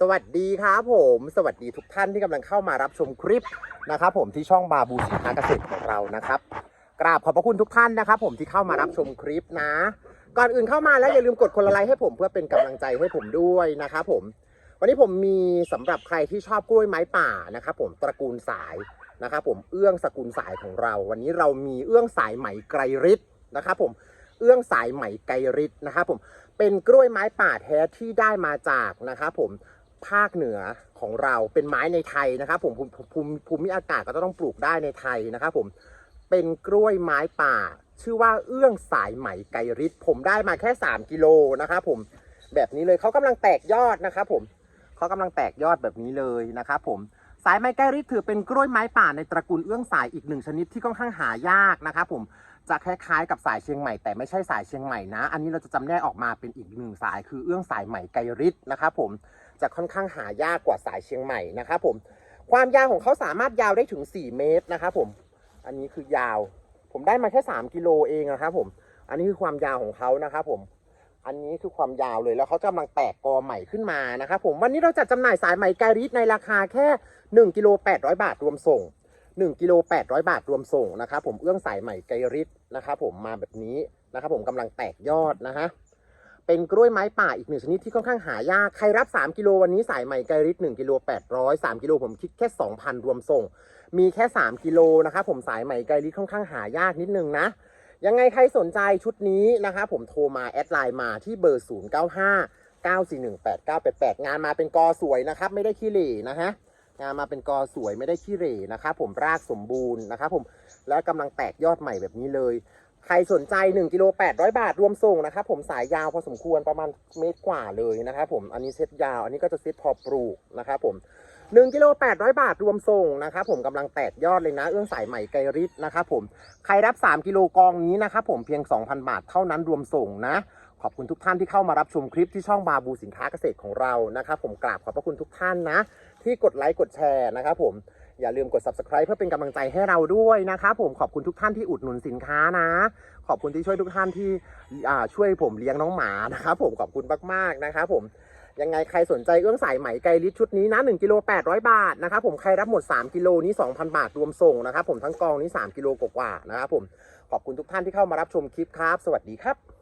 สวัสดีครับผม สวัสดีทุกท่านที่กำลังเข้ามารับชมคลิปนะครับผมที่ช่องบาบูสินค้าเกษตรของเรานะครับกราบขอบพระคุณทุกท่านนะครับผมที่เข้ามารับชมคลิปนะ ก่อนอื่นเข้ามาแล้วอย่าลืมกดคนละไลค์ให้ผมเพื่อเป็นกำลังใจให้ผมด้วยนะครับผม วันนี้ผมมีสำหรับใครที่ชอบกล้วยไม้ป่านะครับผมตระกูลสายนะครับผมเอื้องสกุลสายของเรา วันนี้เรามีเอื้องสายไหมไกรฤทธิ์นะครับผมเอื้องสายไหมไกรฤทธิ์นะครับผมเป็นกล้วยไม้ป่าแท้ที่ได้มาจากนะครับผม ภาคเหนือของเราเป็นไม้ในไทยนะครับผมภูมิภูมิภูมิอากาศก็ต้องปลูกได้ในไทยนะครับผมเป็นกล้วยไม้ป่า ชื่อว่าเอื้องสายไหมไกรฤทธิ์ผมได้มาแค่ 3 กิโลนะครับผมแบบนี้เลยเขากำลังแตกยอดนะครับผมเขากำลังแตกยอดแบบนี้เลยนะครับผมสายไม้แก้ริดถือเป็นกล้วยไม้ป่าในตระกูลเอื้องสายอีกหนึ่งชนิดที่ค่อนข้างหายากนะครับผมจะคล้ายๆกับสายเชียงใหม่แต่ไม่ใช่สายเชียงใหม่นะ อันนี้เราจะจำแนกออกมาเป็นอีกหนึ่งสายคือเอื้องสายใหม่ไกรฤทธิ์นะครับผม จะค่อนข้างหายากกว่าสายเชียงใหม่นะครับผมความยาวของเขาสามารถยาวได้ถึง 4 เมตรนะครับผมอันนี้คือยาว ผมได้มาแค่ 3 กิโลเองนะครับผมอันนี้คือความยาวของเขานะครับผมอันนี้คือความยาวเลยแล้วเขากำลังแตกกอใหม่ขึ้นมานะครับผมวันนี้เราจัดจำหน่ายสายไหมไกริสในราคาแค่ 1กิโล800 บาทรวมส่ง1กิโล800 บาทรวมส่งนะครับผมเอื้องสายไหมไกริสนะครับผมมาแบบนี้นะครับผมกำลังแตกยอดนะฮะ เป็นกล้วยไม้ป่าอีกหนึ่งชนิดที่ค่อนข้างหายาก ใครรับ 3 กิโลวันนี้สายไหม่ไกริส1กิโล800 3กิโลผมคิดแค่ 2,000 รวมส่ง มีแค่ 3 กิโลนะครับผมสายไหม่ไกริสค่อนข้างหายากนิดนึงนะ ยังไงใครสนใจชุดนี้นะครับผมโทรมาแอดไลน์มาที่เบอร์ 0 9 5 9 4 1 8 9 8 8 งานมาเป็นกอสวยนะครับ ไม่ได้ขี้เหร่นะฮะงานมาเป็นกอสวยไม่ได้ขี้เหร่นะครับผมรากสมบูรณ์นะครับผมแล้วกำลังแตกยอดใหม่แบบนี้เลย ใครสนใจ1กิโล800 บาทรวมส่งนะครับผมสายยาวพอสมควรประมาณเมตรกว่าเลยนะครับผมอันนี้เซตยาว อันนี้ก็จะเซตพอปลูกนะครับผม1กิโล800 บาทรวมส่งนะครับผมกำลังแตกยอดเลยนะ เอื้องสายใหม่ไกรฤทธิ์นะครับผมใครรับ 3 กิโลกองนี้นะครับผมเพียง 2,000 บาทเท่านั้นรวมส่งนะ ขอบคุณทุกท่านที่เข้ามารับชมคลิปที่ช่องบาบูสินค้าเกษตรของเรานะครับผมกราบขอบพระคุณทุกท่านนะ ที่กดไลค์กดแชร์นะครับผม อย่าลืมกด subscribe เพื่อเป็นกำลังใจให้เราด้วยนะครับผมขอบคุณทุกท่านที่อุดหนุนสินค้านะ ขอบคุณที่ช่วยทุกท่านที่ช่วยผมเลี้ยงน้องหมานะครับผมขอบคุณมากๆนะครับผมยังไงใครสนใจเอื้องสายไหมไกรลิตรชุดนี้นะ1กิโล800 บาทนะครับผมใครรับหมด 3 กิโลนี้ 2,000 บาทรวมส่งนะครับผมทั้งกองนี้ 3 กิโลกว่าๆนะครับผมขอบคุณทุกท่านที่เข้ามารับชมคลิปครับ สวัสดีครับ